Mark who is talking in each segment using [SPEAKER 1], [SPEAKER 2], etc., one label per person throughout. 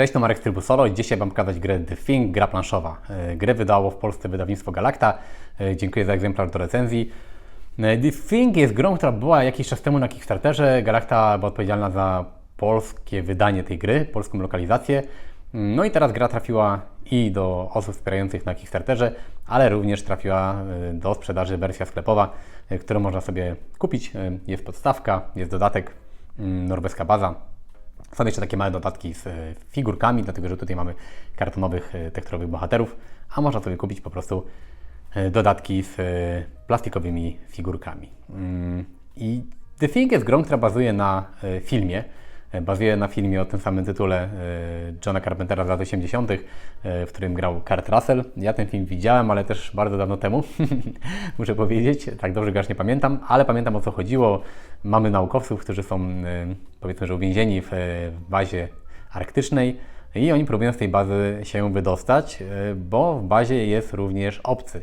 [SPEAKER 1] Cześć, to Marek z trybu solo. Dzisiaj Wam pokazać grę The Thing, gra planszowa. E, Grę wydało w Polsce wydawnictwo Galacta. E, Dziękuję za egzemplarz do recenzji. E, The Thing jest grą, która była jakiś czas temu na Kickstarterze. Galacta była odpowiedzialna za polskie wydanie tej gry, polską lokalizację. No i teraz gra trafiła i do osób wspierających na Kickstarterze, ale również trafiła do sprzedaży wersja sklepowa, którą można sobie kupić. Jest podstawka, jest dodatek, mm, norweska baza. Są jeszcze takie małe dodatki z e, figurkami, dlatego że tutaj mamy kartonowych, e, tekturowych bohaterów, a można sobie kupić po prostu e, dodatki z plastikowymi figurkami. Mm, I The Thing jest grą, która bazuje na filmie. E, Bazuje na filmie o tym samym tytule e, Johna Carpentera z lat 80., e, w którym grał Kurt Russell. Ja ten film widziałem, ale też bardzo dawno temu, muszę powiedzieć. Tak dobrze go nie pamiętam, ale pamiętam o co chodziło. Mamy naukowców, którzy są powiedzmy, że uwięzieni w, bazie arktycznej i oni próbują z tej bazy się wydostać, bo w bazie jest również obcy.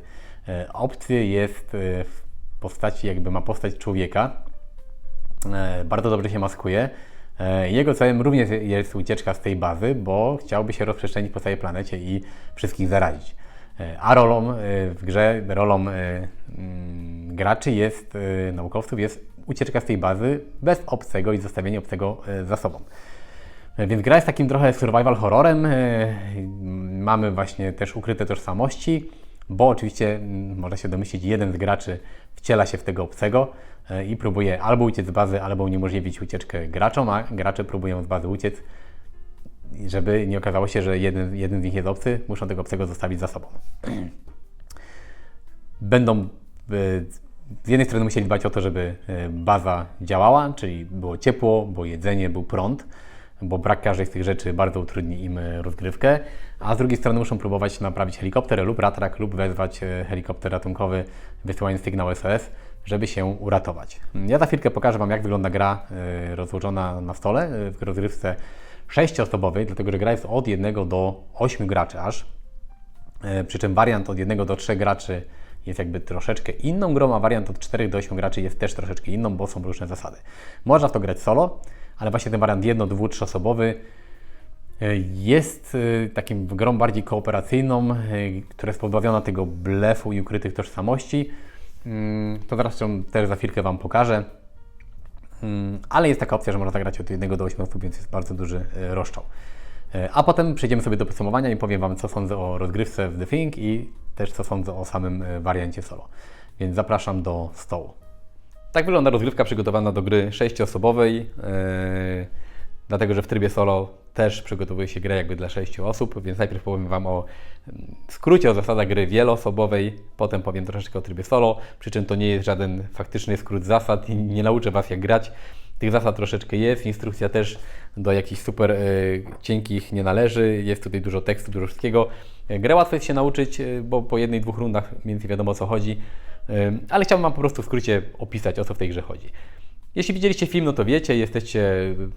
[SPEAKER 1] Obcy jest w postaci, jakby ma postać człowieka, bardzo dobrze się maskuje. E, Jego celem również jest ucieczka z tej bazy, bo chciałby się rozprzestrzenić po całej planecie i wszystkich zarazić. E, A rolą e, w grze, rolą mm, graczy jest, naukowców jest ucieczka z tej bazy bez obcego i zostawienie obcego za sobą. Więc gra jest takim trochę survival horrorem. Mamy właśnie też ukryte tożsamości, bo oczywiście mm, można się domyślić, jeden z graczy wciela się w tego obcego e, i próbuje albo uciec z bazy, albo uniemożliwić ucieczkę graczom, a gracze próbują z bazy uciec, żeby nie okazało się, że jeden, jeden z nich jest obcy, muszą tego obcego zostawić za sobą. Będą e, z jednej strony musieli dbać o to, żeby e, baza działała, czyli było ciepło, było jedzenie, był prąd, bo brak każdej z tych rzeczy bardzo utrudni im rozgrywkę, a z drugiej strony muszą próbować naprawić helikopter lub ratrak lub wezwać e, helikopter ratunkowy, wysyłając sygnał SOS, żeby się uratować. Ja za chwilkę pokażę Wam, jak wygląda gra e, rozłożona na stole e, w rozgrywce sześcioosobowej, dlatego że gra jest od 1 do 8 graczy aż. Przy czym wariant od 1 do 3 graczy jest jakby troszeczkę inną grą, a wariant od 4 do 8 graczy jest też troszeczkę inną, bo są różne zasady. Można w to grać solo, ale właśnie ten wariant 1, 2, 3 osobowy jest e, takim grą bardziej kooperacyjną, e, która jest pozbawiona tego blefu i ukrytych tożsamości. Mm, To zresztą też za chwilkę Wam pokażę. Mm, Ale jest taka opcja, że można zagrać od 1 do 8 osób, więc jest bardzo duży rozstrzał. E, A potem przejdziemy sobie do podsumowania i powiem Wam, co sądzę o rozgrywce w The Thing i też co sądzę o samym wariancie solo. Więc zapraszam do stołu. Tak wygląda rozgrywka przygotowana do gry sześcioosobowej, yy, dlatego że w trybie solo też przygotowuje się grę jakby dla sześciu osób, więc najpierw powiem Wam o skrócie o zasadach gry wieloosobowej, potem powiem troszeczkę o trybie solo, przy czym to nie jest żaden faktyczny skrót zasad i nie nauczę Was jak grać. Tych zasad troszeczkę jest, instrukcja też do jakichś super y, cienkich nie należy, jest tutaj dużo tekstu, dużo wszystkiego. Grę łatwo jest się nauczyć, y, bo po jednej, dwóch rundach mniej więcej wiadomo o co chodzi, y, ale chciałbym Wam po prostu w skrócie opisać o co w tej grze chodzi. Jeśli widzieliście film, no to wiecie, jesteście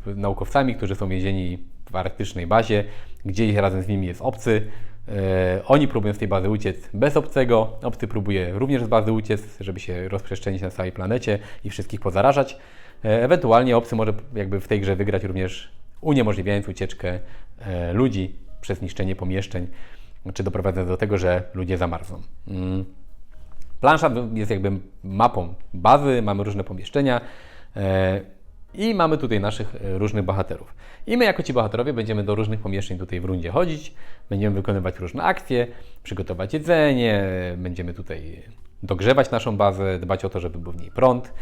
[SPEAKER 1] naukowcami, którzy są więzieni w arktycznej bazie, gdzieś razem z nimi jest obcy. E, Oni próbują z tej bazy uciec bez obcego, obcy próbuje również z bazy uciec, żeby się rozprzestrzenić na całej planecie i wszystkich pozarażać. E, Ewentualnie obcy może jakby w tej grze wygrać również uniemożliwiając ucieczkę e, ludzi przez niszczenie pomieszczeń, czy doprowadzając do tego, że ludzie zamarzną. Mm. Plansza jest jakby mapą bazy, mamy różne pomieszczenia i mamy tutaj naszych e, różnych bohaterów. I my jako ci bohaterowie będziemy do różnych pomieszczeń tutaj w rundzie chodzić, będziemy wykonywać różne akcje, przygotować jedzenie, będziemy tutaj dogrzewać naszą bazę, dbać o to, żeby był w niej prąd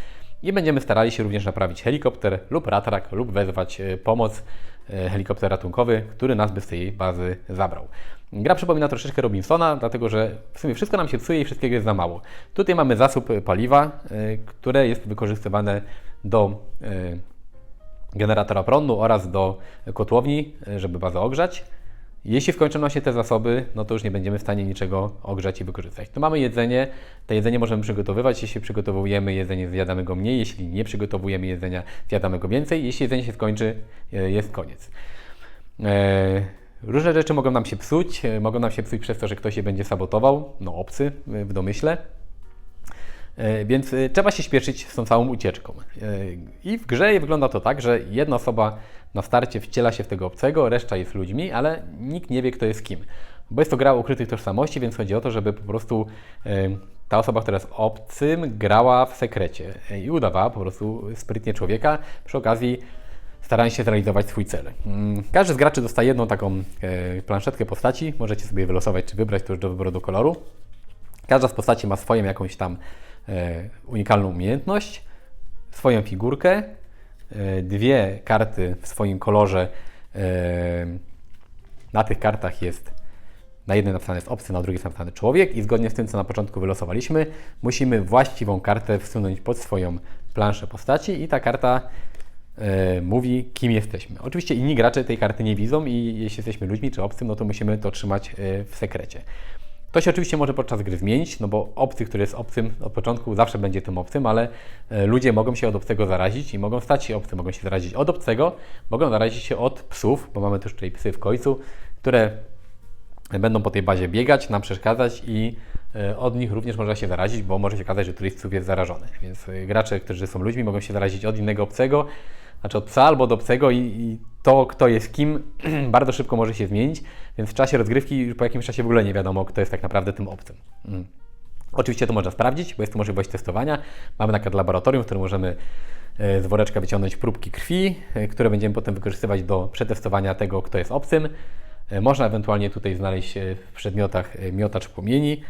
[SPEAKER 1] i będziemy starali się również naprawić helikopter lub ratrak lub wezwać e, pomoc, e, helikopter ratunkowy, który nas by z tej bazy zabrał. Gra przypomina troszeczkę Robinsona, dlatego że w sumie wszystko nam się psuje i wszystkiego jest za mało. Tutaj mamy zasób e, paliwa, e, które jest wykorzystywane do e, generatora prądu oraz do kotłowni, e, żeby bazę ogrzać. Jeśli skończą nam się te zasoby, no to już nie będziemy w stanie niczego ogrzać i wykorzystać. Tu mamy jedzenie, to jedzenie możemy przygotowywać. Jeśli przygotowujemy jedzenie, zjadamy go mniej. Jeśli nie przygotowujemy jedzenia, zjadamy go więcej. Jeśli jedzenie się skończy, e, jest koniec. Różne rzeczy mogą nam się psuć. Mogą nam się psuć przez to, że ktoś je będzie sabotował, no obcy w domyśle. E, Więc e, trzeba się śpieszyć z tą całą ucieczką. E, I w grze wygląda to tak, że jedna osoba na starcie wciela się w tego obcego, reszta jest ludźmi, ale nikt nie wie, kto jest kim. Bo jest to gra o ukrytych tożsamości, więc chodzi o to, żeby po prostu ta osoba, która jest obcym, grała w sekrecie i udawała po prostu sprytnie człowieka, przy okazji starając się zrealizować swój cel. Mm, Każdy z graczy dostaje jedną taką planszetkę postaci, możecie sobie wylosować czy wybrać, to już do wyboru do koloru. Każda z postaci ma swoją jakąś tam unikalną umiejętność, swoją figurkę, e, dwie karty w swoim kolorze. E, na tych kartach jest na jednej napisane jest obcy, na drugiej jest napisany człowiek i zgodnie z tym, co na początku wylosowaliśmy, musimy właściwą kartę wsunąć pod swoją planszę postaci i ta karta e, mówi, kim jesteśmy. Oczywiście inni gracze tej karty nie widzą i jeśli jesteśmy ludźmi czy obcym, no to musimy to trzymać e, w sekrecie. To się oczywiście może podczas gry zmienić, no bo obcy, który jest obcym od początku zawsze będzie tym obcym, ale e, ludzie mogą się od obcego zarazić i mogą stać się obcy, mogą się zarazić od obcego, mogą zarazić się od psów, bo mamy też tutaj psy w końcu, które będą po tej bazie biegać, nam przeszkadzać i e, od nich również można się zarazić, bo może się okazać, że któryś z psów jest zarażony. Więc e, gracze, którzy są ludźmi, mogą się zarazić od innego obcego, znaczy od psa albo od obcego i, i to, kto jest kim, bardzo szybko może się zmienić, więc w czasie rozgrywki już po jakimś czasie w ogóle nie wiadomo, kto jest tak naprawdę tym obcym. Mm. Oczywiście to można sprawdzić, bo jest to możliwość testowania. Mamy na przykład laboratorium, w którym możemy e, z woreczka wyciągnąć próbki krwi, e, które będziemy potem wykorzystywać do przetestowania tego, kto jest obcym. E, Można ewentualnie tutaj znaleźć w przedmiotach miotacz płomieni.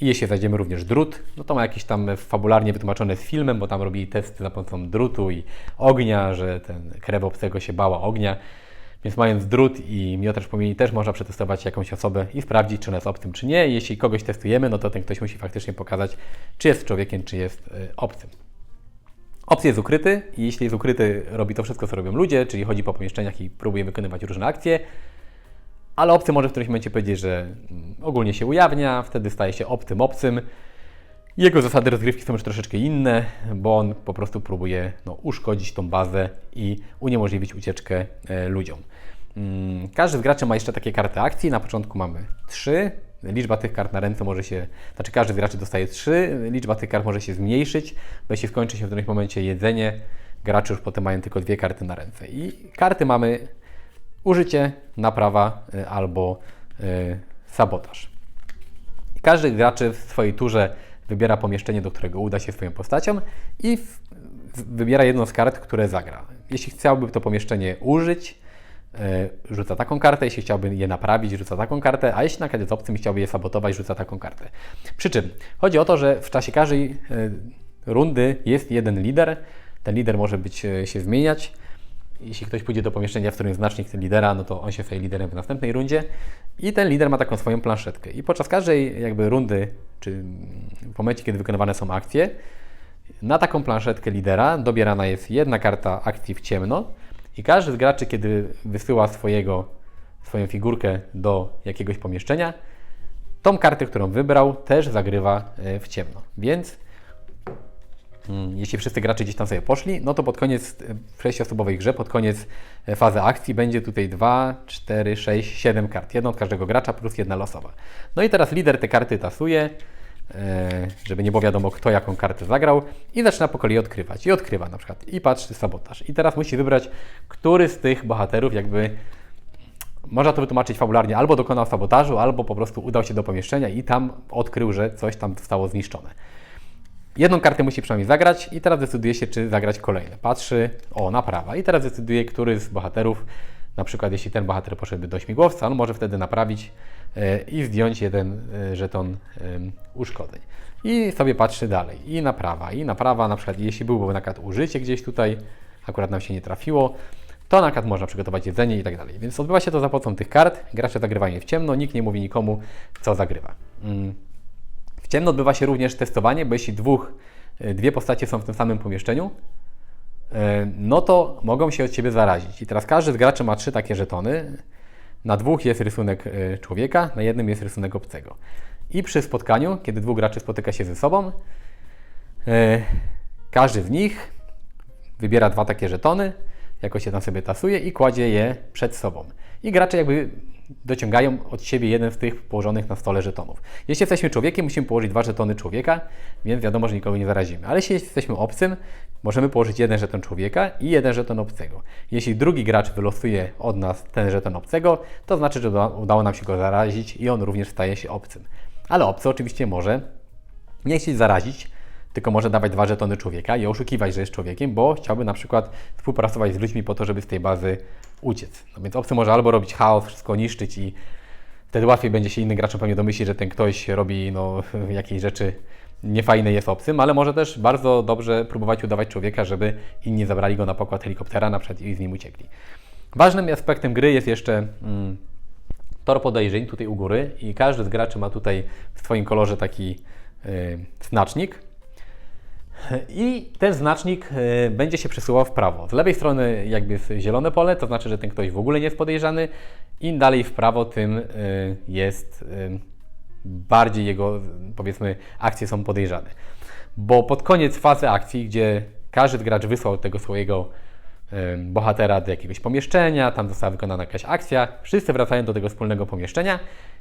[SPEAKER 1] I jeśli znajdziemy również drut, no to ma jakieś tam fabularnie wytłumaczone z filmem, bo tam robili testy za pomocą drutu i ognia, że ten krew obcego się bała ognia. Więc mając drut i miotacz płomieni też można przetestować jakąś osobę i sprawdzić, czy ona jest obcym, czy nie. Jeśli kogoś testujemy, no to ten ktoś musi faktycznie pokazać, czy jest człowiekiem, czy jest e, obcym. Obcy jest ukryty i jeśli jest ukryty, robi to wszystko, co robią ludzie, czyli chodzi po pomieszczeniach i próbuje wykonywać różne akcje, ale obcy może w którymś momencie powiedzieć, że mm, ogólnie się ujawnia, wtedy staje się obcym obcym. Jego zasady rozgrywki są już troszeczkę inne, bo on po prostu próbuje no, uszkodzić tą bazę i uniemożliwić ucieczkę e, ludziom. Mm, Każdy z graczy ma jeszcze takie karty akcji. Na początku mamy trzy. Liczba tych kart na ręce może się, znaczy każdy z graczy dostaje trzy. Liczba tych kart może się zmniejszyć, bo jeśli skończy się w którymś momencie jedzenie, gracze już potem mają tylko dwie karty na ręce. I karty mamy użycie, naprawa y, albo y, sabotaż. Każdy graczy w swojej turze wybiera pomieszczenie, do którego uda się swoją postacią i w, w, wybiera jedną z kart, które zagra. Jeśli chciałby to pomieszczenie użyć, y, rzuca taką kartę, jeśli chciałby je naprawić, rzuca taką kartę, a jeśli na jest obcym chciałby je sabotować, rzuca taką kartę. Przy czym chodzi o to, że w czasie każdej y, rundy jest jeden lider, ten lider może być, y, się zmieniać, jeśli ktoś pójdzie do pomieszczenia, w którym znacznik lidera, no to on się staje liderem w następnej rundzie i ten lider ma taką swoją planszetkę. I podczas każdej jakby rundy, czy w momencie, kiedy wykonywane są akcje, na taką planszetkę lidera dobierana jest jedna karta akcji w ciemno i każdy z graczy, kiedy wysyła swojego, swoją figurkę do jakiegoś pomieszczenia, tą kartę, którą wybrał, też zagrywa e, w ciemno. Więc jeśli wszyscy gracze gdzieś tam sobie poszli, no to pod koniec e, sześciosobowej grze, pod koniec e, fazy akcji będzie tutaj 2, 4, 6, 7 kart. Jedną od każdego gracza plus jedna losowa. No i teraz lider te karty tasuje, e, żeby nie było wiadomo kto jaką kartę zagrał i zaczyna po kolei odkrywać. I odkrywa na przykład i patrzy sabotaż. I teraz musi wybrać, który z tych bohaterów jakby można to wytłumaczyć fabularnie, albo dokonał sabotażu, albo po prostu udał się do pomieszczenia i tam odkrył, że coś tam zostało zniszczone. Jedną kartę musi przynajmniej zagrać i teraz decyduje się, czy zagrać kolejne. Patrzy, o, naprawa. I teraz decyduje, który z bohaterów, na przykład jeśli ten bohater poszedłby do śmigłowca, on może wtedy naprawić e, i zdjąć jeden e, żeton e, uszkodzeń. I sobie patrzy dalej. I naprawa, i naprawa, na przykład jeśli byłby na przykład użycie gdzieś tutaj, akurat nam się nie trafiło, to na przykład można przygotować jedzenie i tak dalej. Więc odbywa się to za pomocą tych kart. Gracze zagrywają w ciemno, nikt nie mówi nikomu, co zagrywa. W ciemno odbywa się również testowanie, bo jeśli dwóch, e, dwie postacie są w tym samym pomieszczeniu, e, no to mogą się od siebie zarazić. I teraz każdy z graczy ma trzy takie żetony. Na dwóch jest rysunek e, człowieka, na jednym jest rysunek obcego. I przy spotkaniu, kiedy dwóch graczy spotyka się ze sobą, każdy z nich wybiera dwa takie żetony, jakoś się tam sobie tasuje i kładzie je przed sobą. I gracze jakby dociągają od siebie jeden z tych położonych na stole żetonów. Jeśli jesteśmy człowiekiem, musimy położyć dwa żetony człowieka, więc wiadomo, że nikogo nie zarazimy. Ale jeśli jesteśmy obcym, możemy położyć jeden żeton człowieka i jeden żeton obcego. Jeśli drugi gracz wylosuje od nas ten żeton obcego, to znaczy, że uda- udało nam się go zarazić i on również staje się obcym. Ale obcy oczywiście może nie chcieć zarazić, tylko może dawać dwa żetony człowieka i oszukiwać, że jest człowiekiem, bo chciałby na przykład współpracować z ludźmi po to, żeby z tej bazy uciec. No więc obcy może albo robić chaos, wszystko niszczyć i wtedy łatwiej będzie się innym graczom pewnie domyślić, że ten ktoś robi no, jakieś rzeczy niefajne jest obcym, ale może też bardzo dobrze próbować udawać człowieka, żeby inni zabrali go na pokład helikoptera na przykład i z nim uciekli. Ważnym aspektem gry jest jeszcze mm, tor podejrzeń tutaj u góry i każdy z graczy ma tutaj w swoim kolorze taki y, znacznik. I ten znacznik y, będzie się przesuwał w prawo. Z lewej strony jakby jest zielone pole, to znaczy, że ten ktoś w ogóle nie jest podejrzany. Im dalej w prawo, tym y, jest y, bardziej jego, powiedzmy, akcje są podejrzane. Bo pod koniec fazy akcji, gdzie każdy gracz wysłał tego swojego bohatera do jakiegoś pomieszczenia, tam została wykonana jakaś akcja, wszyscy wracają do tego wspólnego pomieszczenia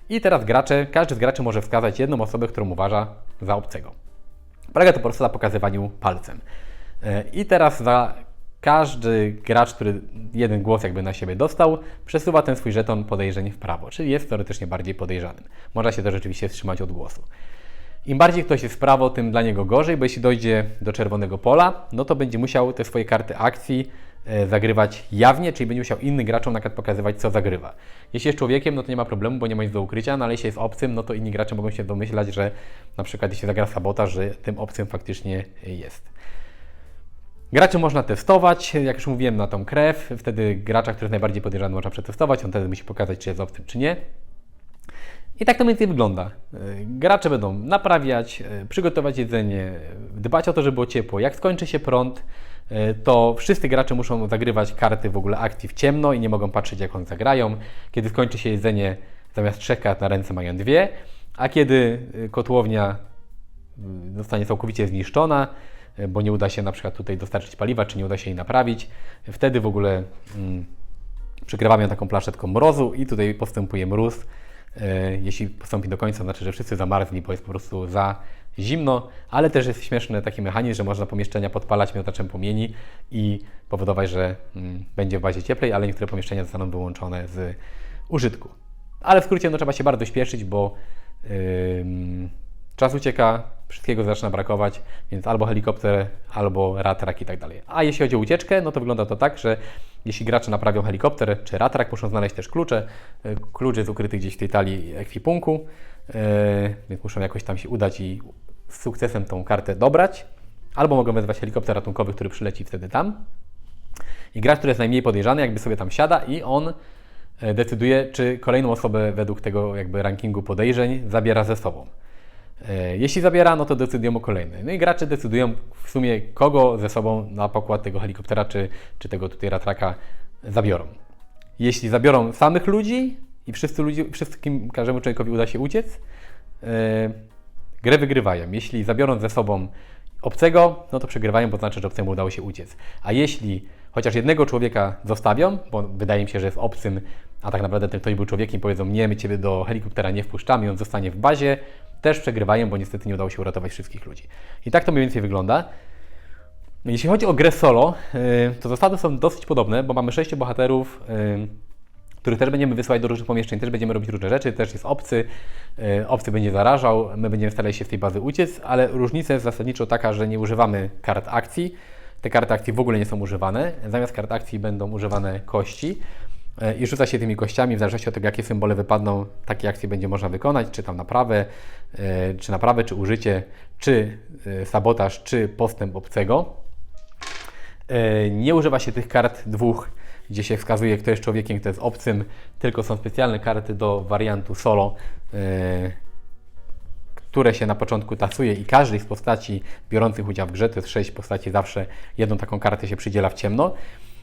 [SPEAKER 1] i teraz gracze, każdy z graczy może wskazać jedną osobę, którą uważa za obcego. Polega to po prostu na pokazywaniu palcem. E, I teraz za każdy gracz, który jeden głos jakby na siebie dostał, przesuwa ten swój żeton podejrzeń w prawo, czyli jest teoretycznie bardziej podejrzanym. Można się też rzeczywiście wstrzymać od głosu. Im bardziej ktoś jest w prawo, tym dla niego gorzej, bo jeśli dojdzie do czerwonego pola, no to będzie musiał te swoje karty akcji zagrywać jawnie, czyli będzie musiał innym graczom na przykład pokazywać, co zagrywa. Jeśli jest człowiekiem, no to nie ma problemu, bo nie ma nic do ukrycia, no ale jeśli jest obcym, no to inni gracze mogą się domyślać, że na przykład jeśli zagra sabotaż, że tym obcym faktycznie jest. Graczy można testować, jak już mówiłem, na tą krew. Wtedy gracza, który jest najbardziej podejrzany, można przetestować. On wtedy musi pokazać, czy jest obcym, czy nie. I tak to mniej więcej wygląda. Y, Gracze będą naprawiać, y, przygotować jedzenie, dbać o to, żeby było ciepło. Jak skończy się prąd, to wszyscy gracze muszą zagrywać karty w ogóle akcji w ciemno i nie mogą patrzeć, jak one zagrają. Kiedy skończy się jedzenie, zamiast trzech kart na ręce mają dwie, a kiedy y, kotłownia y, zostanie całkowicie zniszczona, bo nie uda się na przykład tutaj dostarczyć paliwa, czy nie uda się jej naprawić, wtedy w ogóle mm, przykrywamy ją taką plaszetką mrozu i tutaj postępuje mróz. E, Jeśli postąpi do końca, znaczy, że wszyscy zamarzli, bo jest po prostu za zimno, ale też jest śmieszny taki mechanizm, że można pomieszczenia podpalać miotaczem płomieni i powodować, że mm, będzie w bazie cieplej, ale niektóre pomieszczenia zostaną wyłączone z użytku. Ale w skrócie no, trzeba się bardzo śpieszyć, bo ym, czas ucieka, wszystkiego zaczyna brakować, więc albo helikopter, albo ratrak i tak dalej. A jeśli chodzi o ucieczkę, no to wygląda to tak, że jeśli gracze naprawią helikopter czy ratrak, muszą znaleźć też klucze. Y, Klucz jest ukryty gdzieś w tej talii ekwipunku, yy, więc muszą jakoś tam się udać i z sukcesem tą kartę dobrać. Albo mogą wezwać helikopter ratunkowy, który przyleci wtedy tam. I gracz, który jest najmniej podejrzany, jakby sobie tam siada i on e, decyduje, czy kolejną osobę według tego jakby rankingu podejrzeń zabiera ze sobą. E, Jeśli zabiera, no to decydują o kolejnej. No i gracze decydują w sumie, kogo ze sobą na pokład tego helikoptera czy, czy tego tutaj ratraka zabiorą. Jeśli zabiorą samych ludzi i wszyscy ludzi, wszystkim, każdemu człowiekowi uda się uciec, e, grę wygrywają. Jeśli zabiorą ze sobą obcego, no to przegrywają, bo znaczy, że obcemu udało się uciec. A jeśli chociaż jednego człowieka zostawią, bo wydaje mi się, że jest obcym, a tak naprawdę ten ktoś był człowiekiem, powiedzą, nie, my Ciebie do helikoptera nie wpuszczamy, on zostanie w bazie, też przegrywają, bo niestety nie udało się uratować wszystkich ludzi. I tak to mniej więcej wygląda. Jeśli chodzi o grę solo, yy, to zasady są dosyć podobne, bo mamy sześciu bohaterów, yy, których też będziemy wysyłać do różnych pomieszczeń, też będziemy robić różne rzeczy, też jest obcy, yy, obcy będzie zarażał, my będziemy starali się z tej bazy uciec, ale różnica jest zasadniczo taka, że nie używamy kart akcji, te karty akcji w ogóle nie są używane, zamiast kart akcji będą używane kości e, i rzuca się tymi kościami, w zależności od tego, jakie symbole wypadną, takie akcje będzie można wykonać, czy tam naprawę, e, czy naprawę, czy użycie, czy e, sabotaż, czy postęp obcego. E, Nie używa się tych kart dwóch, gdzie się wskazuje, kto jest człowiekiem, kto jest obcym, tylko są specjalne karty do wariantu solo, e, które się na początku tasuje i każdej z postaci biorących udział w grze, to jest sześć postaci, zawsze jedną taką kartę się przydziela w ciemno.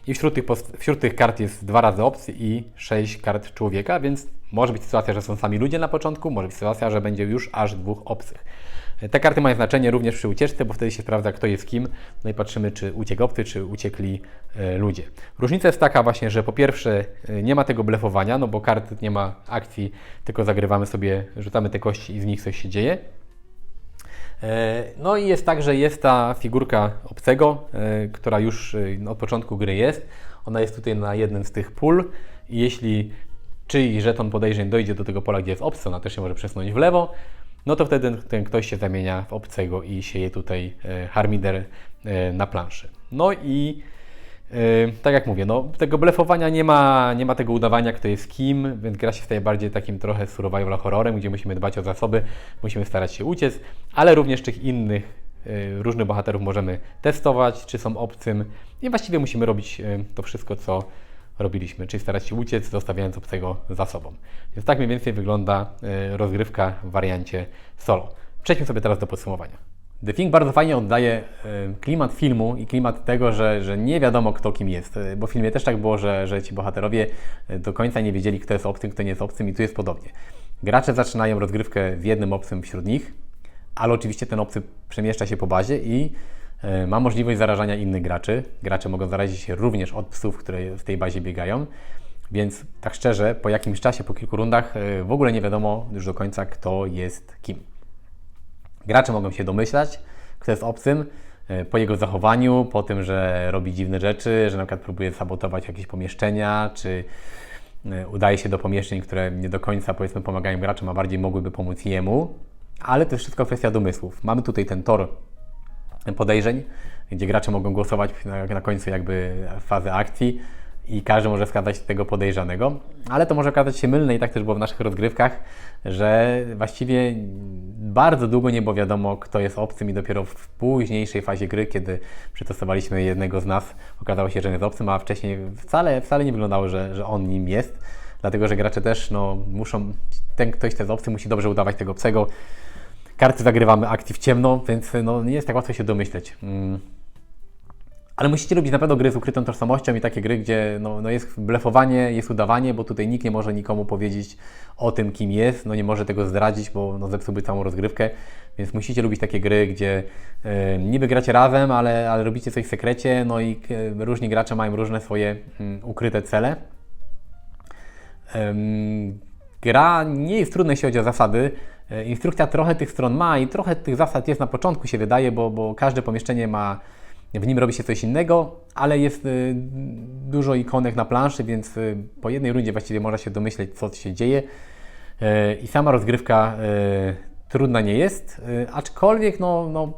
[SPEAKER 1] I wśród tych, wśród tych kart jest dwa razy obcy i sześć kart człowieka, więc może być sytuacja, że są sami ludzie na początku, może być sytuacja, że będzie już aż dwóch obcych. Te karty mają znaczenie również przy ucieczce, bo wtedy się sprawdza, kto jest kim. No i patrzymy, czy uciekł obcy, czy uciekli e, ludzie. Różnica jest taka właśnie, że po pierwsze e, nie ma tego blefowania, no bo kart nie ma akcji, tylko zagrywamy sobie, rzucamy te kości i z nich coś się dzieje. E, No i jest tak, że jest ta figurka obcego, która już od początku gry jest. Ona jest tutaj na jednym z tych pól i jeśli czyjś żeton podejrzeń dojdzie do tego pola, gdzie jest obcy, ona też się może przesunąć w lewo, no to wtedy ten ktoś się zamienia w obcego i sieje tutaj e, harmider e, na planszy. No i e, tak jak mówię, no, tego blefowania nie ma, nie ma tego udawania, kto jest kim, więc gra się staje bardziej takim trochę survival horrorem, gdzie musimy dbać o zasoby, musimy starać się uciec, ale również tych innych różnych bohaterów możemy testować, czy są obcym i właściwie musimy robić to wszystko, co robiliśmy, czyli starać się uciec, zostawiając obcego za sobą. Więc tak mniej więcej wygląda e, rozgrywka w wariancie solo. Przejdźmy sobie teraz do podsumowania. The Thing bardzo fajnie oddaje e, klimat filmu i klimat tego, że, że nie wiadomo kto kim jest, E, bo w filmie też tak było, że, że ci bohaterowie do końca nie wiedzieli kto jest obcym, kto nie jest obcym i tu jest podobnie. Gracze zaczynają rozgrywkę z jednym obcym wśród nich, ale oczywiście ten obcy przemieszcza się po bazie i ma możliwość zarażania innych graczy. Gracze mogą zarazić się również od psów, które w tej bazie biegają. Więc tak szczerze, po jakimś czasie, po kilku rundach, e, w ogóle nie wiadomo już do końca, kto jest kim. Gracze mogą się domyślać, kto jest obcym, e, po jego zachowaniu, po tym, że robi dziwne rzeczy, że na przykład próbuje sabotować jakieś pomieszczenia, czy e, udaje się do pomieszczeń, które nie do końca powiedzmy pomagają graczom, a bardziej mogłyby pomóc jemu. Ale to jest wszystko kwestia domysłów. Mamy tutaj ten tor podejrzeń, gdzie gracze mogą głosować na, na końcu jakby fazy akcji i każdy może wskazać tego podejrzanego, ale to może okazać się mylne i tak też było w naszych rozgrywkach, że właściwie bardzo długo nie było wiadomo, kto jest obcym i dopiero w późniejszej fazie gry, kiedy przetestowaliśmy jednego z nas, okazało się, że jest obcym, a wcześniej wcale, wcale nie wyglądało, że, że on nim jest, dlatego że gracze też no, muszą, ten ktoś, kto jest obcy, musi dobrze udawać tego obcego, karty zagrywamy akcji w ciemno, więc no, nie jest tak łatwo się domyśleć. Mm. Ale musicie lubić na pewno gry z ukrytą tożsamością i takie gry, gdzie no, no jest blefowanie, jest udawanie, bo tutaj nikt nie może nikomu powiedzieć o tym, kim jest, no nie może tego zdradzić, bo no, zepsułby całą rozgrywkę, więc musicie lubić takie gry, gdzie niby gracie razem, ale, ale robicie coś w sekrecie, no i e, różni gracze mają różne swoje mm, ukryte cele. Gra nie jest trudna, jeśli chodzi o zasady. E, Instrukcja trochę tych stron ma i trochę tych zasad jest na początku, się wydaje, bo, bo każde pomieszczenie ma, w nim robi się coś innego, ale jest y, dużo ikonek na planszy, więc y, po jednej rundzie właściwie można się domyśleć, co się dzieje. E, I sama rozgrywka trudna nie jest, aczkolwiek no, no,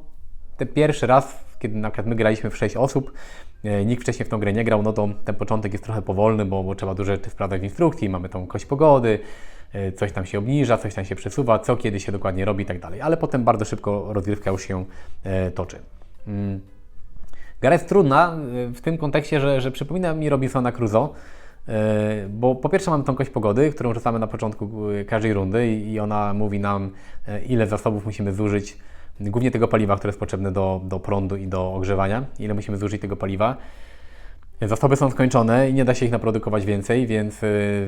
[SPEAKER 1] ten pierwszy raz, kiedy na przykład my graliśmy w 6 osób, e, nikt wcześniej w tą grę nie grał, no to ten początek jest trochę powolny, bo, bo trzeba dużo rzeczy sprawdzać w instrukcji, mamy tą kość pogody, e, coś tam się obniża, coś tam się przesuwa, co kiedy się dokładnie robi i tak dalej, ale potem bardzo szybko rozgrywka już się e, toczy. Mm. Gra jest trudna w tym kontekście, że, że przypomina mi Robinsona Crusoe, bo po pierwsze mamy tą kość pogody, którą rzucamy na początku każdej rundy i ona mówi nam, ile zasobów musimy zużyć, głównie tego paliwa, które jest potrzebne do, do prądu i do ogrzewania, ile musimy zużyć tego paliwa. Zasoby są skończone i nie da się ich naprodukować więcej, więc y,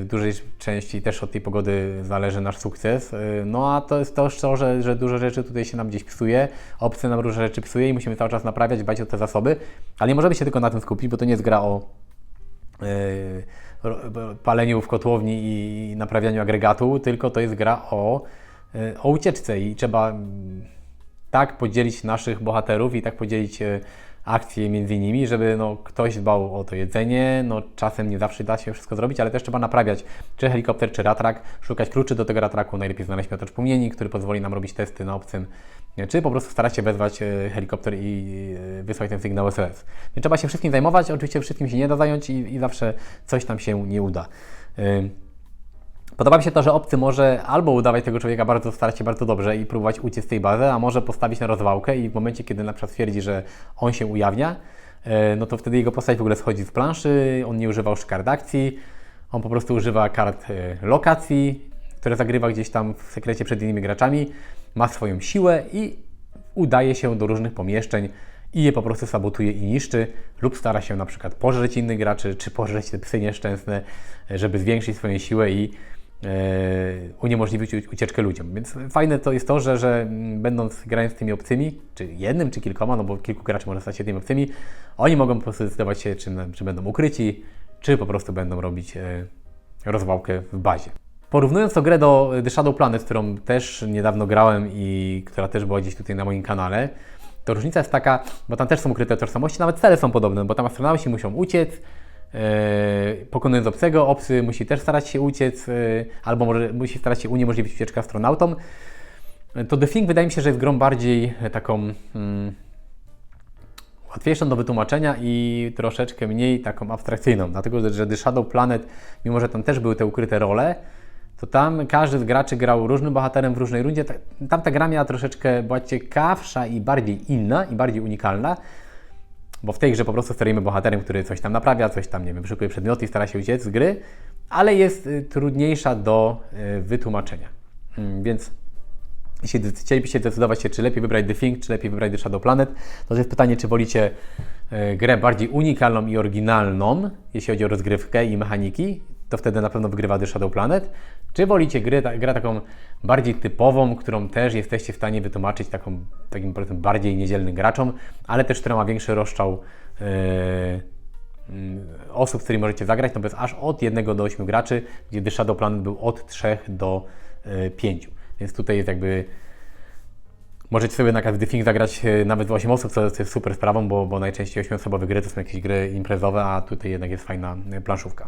[SPEAKER 1] w dużej części też od tej pogody zależy nasz sukces. Y, No a to jest to, że, że dużo rzeczy tutaj się nam gdzieś psuje, obcy nam różne rzeczy psuje i musimy cały czas naprawiać, dbać o te zasoby, ale nie możemy się tylko na tym skupić, bo to nie jest gra o y, ro- paleniu w kotłowni i naprawianiu agregatu, tylko to jest gra o, y, o ucieczce i trzeba tak podzielić naszych bohaterów i tak podzielić e, akcje między nimi, żeby no, ktoś dbał o to jedzenie, no czasem nie zawsze da się wszystko zrobić, ale też trzeba naprawiać czy helikopter, czy ratrak, szukać kluczy do tego ratraku, najlepiej znaleźć miotacz płomieni, który pozwoli nam robić testy na obcym, e, czy po prostu starać się wezwać e, helikopter i wysłać ten sygnał SOS. Trzeba się wszystkim zajmować, oczywiście wszystkim się nie da zająć i, i zawsze coś tam się nie uda. Podoba mi się to, że obcy może albo udawać tego człowieka bardzo, starać się bardzo dobrze i próbować uciec z tej bazy, a może postawić na rozwałkę i w momencie, kiedy na przykład twierdzi, że on się ujawnia, e, no to wtedy jego postać w ogóle schodzi z planszy, on nie używał już kart akcji, on po prostu używa kart e, lokacji, które zagrywa gdzieś tam w sekrecie przed innymi graczami, ma swoją siłę i udaje się do różnych pomieszczeń i je po prostu sabotuje i niszczy, lub stara się na przykład pożreć innych graczy, czy pożreć te psy nieszczęsne, e, żeby zwiększyć swoją siłę i uniemożliwić ucieczkę ludziom. Więc fajne to jest to, że, że mm, będąc grając z tymi obcymi, czy jednym, czy kilkoma, no bo kilku graczy może stać się tymi obcymi, oni mogą po prostu zdecydować się, czy, czy będą ukryci, czy po prostu będą robić rozwałkę w bazie. Porównując to grę do The Shadow Planet, którą też niedawno grałem i która też była gdzieś tutaj na moim kanale, to różnica jest taka, bo tam też są ukryte tożsamości, nawet cele są podobne, bo tam astronauci muszą uciec, pokonując obcego, obcy musi też starać się uciec, yy, albo może musi starać się uniemożliwić ucieczkę astronautom. To The Thing wydaje mi się, że jest grą bardziej taką hmm, łatwiejszą do wytłumaczenia i troszeczkę mniej taką abstrakcyjną, dlatego że The Shadow Planet, mimo że tam też były te ukryte role, to tam każdy z graczy grał różnym bohaterem w różnej rundzie. Tam ta gra miała troszeczkę, była ciekawsza i bardziej inna i bardziej unikalna, bo w tej grze po prostu sterujemy bohaterem, który coś tam naprawia, coś tam, nie wiem, szykuje przedmioty i stara się uciec z gry, ale jest y, trudniejsza do y, wytłumaczenia. Mm, więc jeśli chcielibyście zdecydować się, czy lepiej wybrać The Thing, czy lepiej wybrać The Shadow Planet, to jest pytanie, czy wolicie y, grę bardziej unikalną i oryginalną, jeśli chodzi o rozgrywkę i mechaniki, to wtedy na pewno wygrywa The Shadow Planet. Czy wolicie grę, ta, grę taką bardziej typową, którą też jesteście w stanie wytłumaczyć taką, takim bardziej niedzielnym graczom, ale też która ma większy rozstrzał yy, osób, z którymi możecie zagrać, no bo jest aż od 1 do 8 graczy, gdzie Shadow Planet był od 3 do yy, 5. Więc tutaj jest jakby Możecie sobie na każdy film zagrać e, nawet w 8 osób, co jest super sprawą, bo, bo najczęściej 8-osobowe gry to są jakieś gry imprezowe, a tutaj jednak jest fajna planszówka.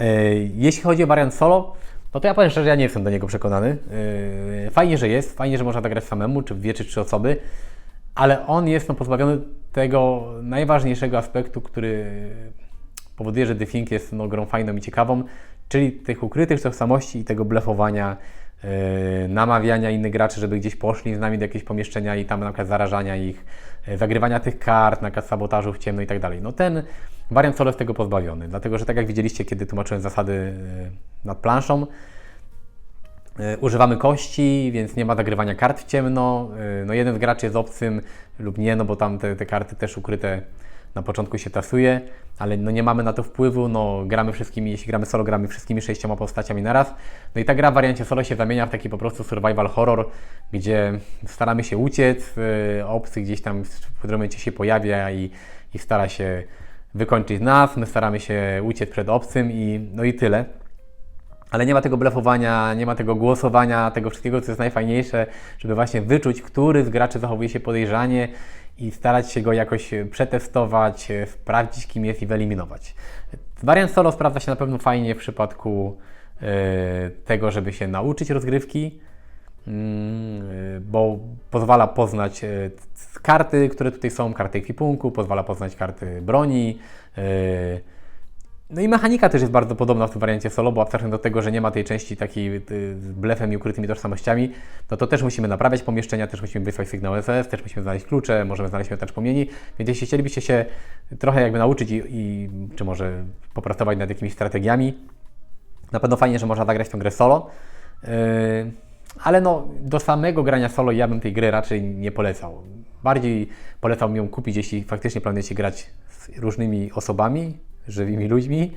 [SPEAKER 1] E, jeśli chodzi o wariant solo, no to ja powiem szczerze, ja nie jestem do niego przekonany. E, fajnie, że jest, fajnie, że można zagrać samemu, czy w dwie, czy trzy osoby, ale on jest no, pozbawiony tego najważniejszego aspektu, który powoduje, że The Think jest no, grą fajną i ciekawą, czyli tych ukrytych tożsamości i tego blefowania, yy, namawiania innych graczy, żeby gdzieś poszli z nami do jakiegoś pomieszczenia i tam na przykład zarażania ich, zagrywania tych kart, na przykład sabotażu w ciemno i tak dalej. No ten Wariant solo jest tego pozbawiony, dlatego że tak jak widzieliście, kiedy tłumaczyłem zasady e, nad planszą, e, używamy kości, więc nie ma zagrywania kart w ciemno. E, no jeden z graczy jest obcym lub nie, no bo tam te, te karty też ukryte na początku się tasuje, ale no nie mamy na to wpływu, no gramy wszystkimi, jeśli gramy solo, gramy wszystkimi sześcioma postaciami naraz. No i ta gra w wariancie solo się zamienia w taki po prostu survival horror, gdzie staramy się uciec, obcy gdzieś tam w pewnym momencie się pojawia i, i stara się wykończyć nas, my staramy się uciec przed obcym i no i tyle. Ale nie ma tego blefowania, nie ma tego głosowania, tego wszystkiego, co jest najfajniejsze, żeby właśnie wyczuć, który z graczy zachowuje się podejrzanie i starać się go jakoś przetestować, sprawdzić, kim jest i wyeliminować. Wariant solo sprawdza się na pewno fajnie w przypadku yy, tego, żeby się nauczyć rozgrywki, bo pozwala poznać e, karty, które tutaj są, karty ekwipunku, pozwala poznać karty broni. E, no i mechanika też jest bardzo podobna w tym wariancie solo, bo abstrahując do tego, że nie ma tej części takiej z blefem i ukrytymi tożsamościami, no to też musimy naprawiać pomieszczenia, też musimy wysłać sygnał SS, też musimy znaleźć klucze, możemy znaleźć miotacz płomieni, więc jeśli chcielibyście się trochę jakby nauczyć i, i czy może popracować nad jakimiś strategiami, na pewno fajnie, że można zagrać tę grę solo. Yy, ale no, do samego grania solo ja bym tej gry raczej nie polecał. Bardziej polecałbym ją kupić, jeśli faktycznie planujecie grać z różnymi osobami, żywymi ludźmi,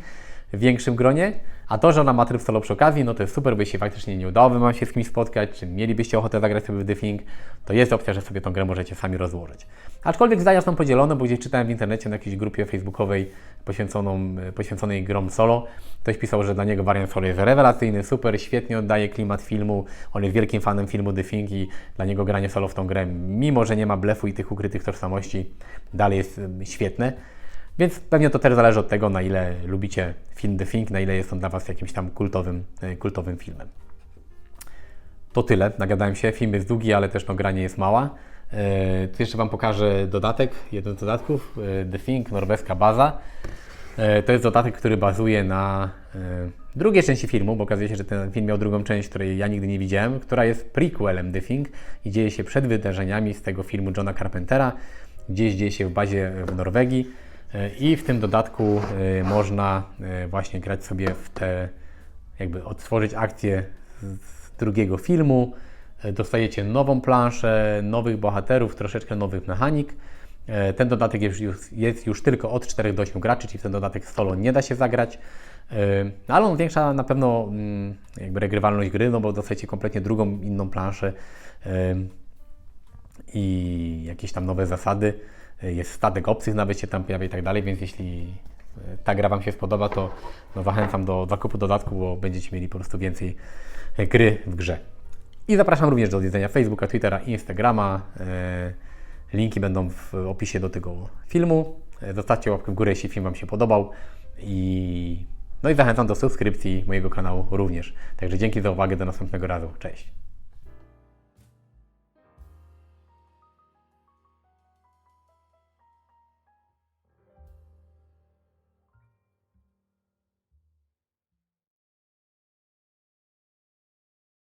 [SPEAKER 1] w większym gronie. A to, że ona ma tryb solo przy okazji, no to jest super, bo jeśli faktycznie nie udałoby Wam się z kimś spotkać, czy mielibyście ochotę zagrać sobie w The Thing, to jest opcja, że sobie tą grę możecie sami rozłożyć. Aczkolwiek zdania są podzielone, bo gdzieś czytałem w internecie na jakiejś grupie facebookowej poświęconą, poświęconej grom solo, ktoś pisał, że dla niego wariant solo jest rewelacyjny, super, świetnie oddaje klimat filmu, on jest wielkim fanem filmu The Thing i dla niego granie solo w tą grę, mimo że nie ma blefu i tych ukrytych tożsamości, dalej jest świetne. Więc pewnie to też zależy od tego, na ile lubicie film The Thing, na ile jest on dla Was jakimś tam kultowym, e, kultowym filmem. To tyle, nagadałem się, film jest długi, ale też no, granie jest mała. E, tu jeszcze Wam pokażę dodatek, jeden z dodatków, e, The Thing, norweska baza. To jest dodatek, który bazuje na drugiej części filmu, bo okazuje się, że ten film miał drugą część, której ja nigdy nie widziałem, która jest prequelem The Thing i dzieje się przed wydarzeniami z tego filmu Johna Carpentera. Gdzieś dzieje się w bazie w Norwegii. I w tym dodatku e, można e, właśnie grać sobie w te, jakby odtworzyć akcję z drugiego filmu. E, dostajecie nową planszę, nowych bohaterów, troszeczkę nowych mechanik. Ten dodatek jest już, jest już tylko od 4 do 8 graczy, czyli w ten dodatek solo nie da się zagrać. No, ale on zwiększa na pewno mm, jakby regrywalność gry, no bo dostajecie kompletnie drugą, inną planszę i jakieś tam nowe zasady. Y, Jest statek obcych nawet się tam pojawia i tak dalej, więc jeśli y, ta gra Wam się spodoba, to no, zachęcam do zakupu dodatku, bo będziecie mieli po prostu więcej y, gry w grze. I zapraszam również do odwiedzenia Facebooka, Twittera, Instagrama. Y, Linki będą w opisie do tego filmu. Zostawcie łapkę w górę, jeśli film Wam się podobał. I, no i zachęcam do subskrypcji mojego kanału również. Także dzięki za uwagę, do następnego razu. Cześć.